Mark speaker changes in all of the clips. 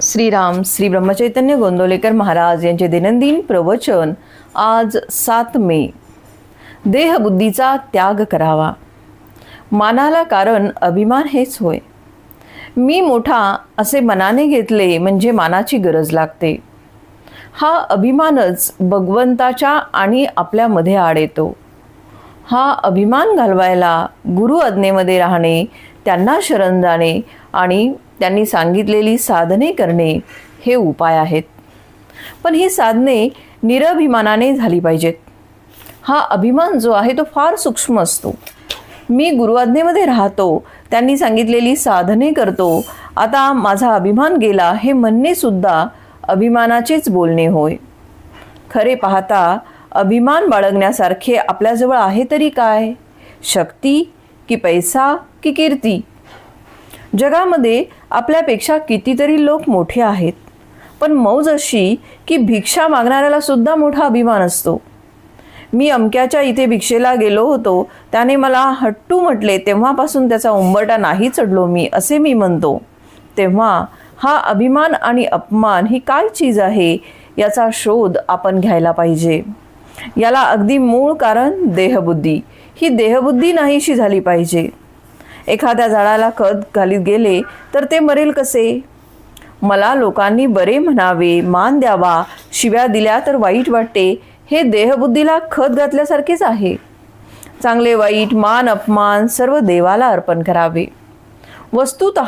Speaker 1: श्रीराम श्री ब्रह्मचैतन्य गोंदवलेकर महाराज यांचे दैनंदिन प्रवचन आज सात मे. देहबुद्धीचा त्याग करावा. मानाला कारण अभिमान हेच होय. मी मोठा असे मनाने घेतले म्हणजे मानाची गरज लागते. हा अभिमानच भगवंताच्या आणि आपल्यामध्ये आड येतो. हा अभिमान घालवायला गुरु आज्ञेमध्ये राहणे त्यांना शरण जाणे आणि त्यांनी सांगितलेली साधने करणे हे उपाय आहेत. पण ही साधने निरभिमानाने झाली पाहिजेत. हा अभिमान जो आहे तो फार सूक्ष्म असतो. मी गुरुआज्ञेमध्ये राहतो त्यांनी सांगितलेली साधने करतो आता माझा अभिमान गेला हे म्हणणेसुद्धा अभिमानाचेच बोलणे होय. खरे पाहता अभिमान बाळगण्यासारखे आपल्याजवळ आहे तरी काय? शक्ती की पैसा की कीर्ती? जगामध्ये आपल्यापेक्षा कितीतरी लोक मोठे आहेत. पण मौज अशी की भिक्षा मागणाऱ्याला सुद्धा मोठा अभिमान असतो. मी अमक्याच्या इथे भिक्षेला गेलो होतो. त्याने मला हट्टू म्हटले तेव्हापासून त्याचा उंबरटा नाही चढलो मी असे मी म्हणतो. तेव्हा हा अभिमान आणि अपमान ही काय चीज आहे? याचा शोध आपण घ्यायला पाहिजे. याला अगदी मूळ कारण देहबुद्धी. ही देहबुद्धी नाहीशी झाली पाहिजे. एखाद्या झाडाला खत घालीत गेले तर ते मरेल कसे? मला लोकांनी बरे म्हणावे मान द्यावा शिव्या दिल्या तर वाईट वाटते. हे देहबुद्धीला खत घातल्यासारखेच आहे. चांगले वाईट मान अपमान सर्व देवाला अर्पण करावे. वस्तुत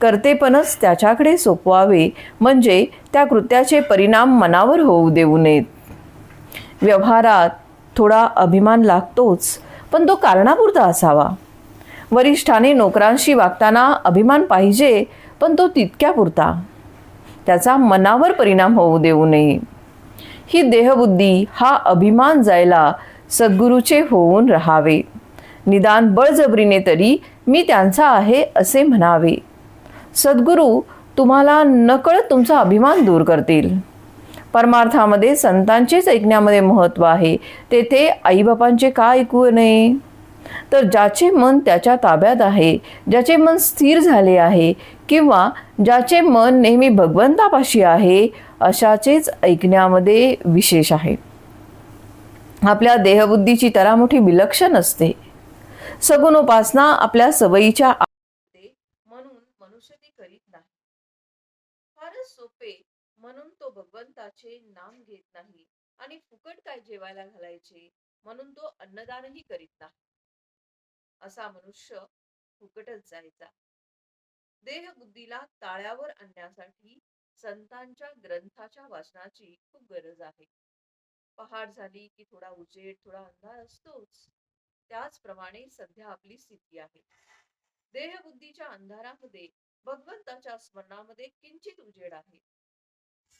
Speaker 1: कर्तेपणच त्याच्याकडे सोपवावे म्हणजे त्या कृत्याचे परिणाम मनावर होऊ देऊ नयेत. व्यवहारात थोडा अभिमान लागतोच पण तो कारणापुरता असावा. वरिष्ठाने नोकरांशी वागताना अभिमान पाहिजे पण तो तितक्या पुरता. त्याचा मनावर परिणाम होऊ देऊ नये. ही देहबुद्धी हा अभिमान जायला सद्गुरूचे होऊन राहावे. निदान बळजबरीने तरी मी त्यांचा आहे असे म्हणावे. सद्गुरू तुम्हाला नकळत तुमचा अभिमान दूर करतील. परमार्थामध्ये संतांचेच ऐकण्यामध्ये महत्त्व आहे. तेथे आईबापांचे का ऐकू नये? तर ज्याचे मन त्याच्या ताब्यात आहे ज्याचे मन स्थिर झाले आहे किंवा ज्याचे मन नेहमी भगवंतापाशी आहे अशाचेच ऐकण्यामध्ये विशेष आहे. आपल्या देहबुद्धीची तरामोठी विलक्षण असते. सगुणोपासना आपल्या सवयीच्या म्हणून मनुष्य ती करीत नाही. फारच सोपे म्हणून तो भगवंताचे नाम घेत नाही आणि फुकट काय जेवायला घालायचे म्हणून तो अन्नदानही करीत नाही. असा मनुष्य फुकटच जायचा. देह बुद्धीला ताळ्यावर आणण्यासाठी संतांच्या ग्रंथाच्या वाचनाची खूप गरज आहे. पहाट झाली की थोडा उजेड थोडा अंधार असतोच. त्याचप्रमाणे सध्या आपली स्थिती आहे. देहबुद्धीच्या अंधारामध्ये भगवंताच्या स्मरणामध्ये किंचित उजेड आहे.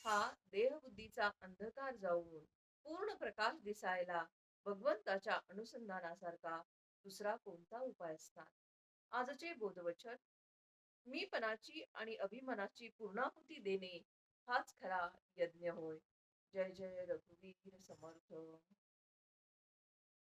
Speaker 1: हा देहबुद्धीचा अंधकार जाऊन पूर्ण प्रकाश दिसायला भगवंताच्या अनुसंधानासारखा दुसरा कोणता उपाय असणार? आजचे बोधवचन मी पणाची आणि अभिमानाची पूर्णाहुती देणे हाच खरा यज्ञ होय. जय जय रघुवीर समर्थ.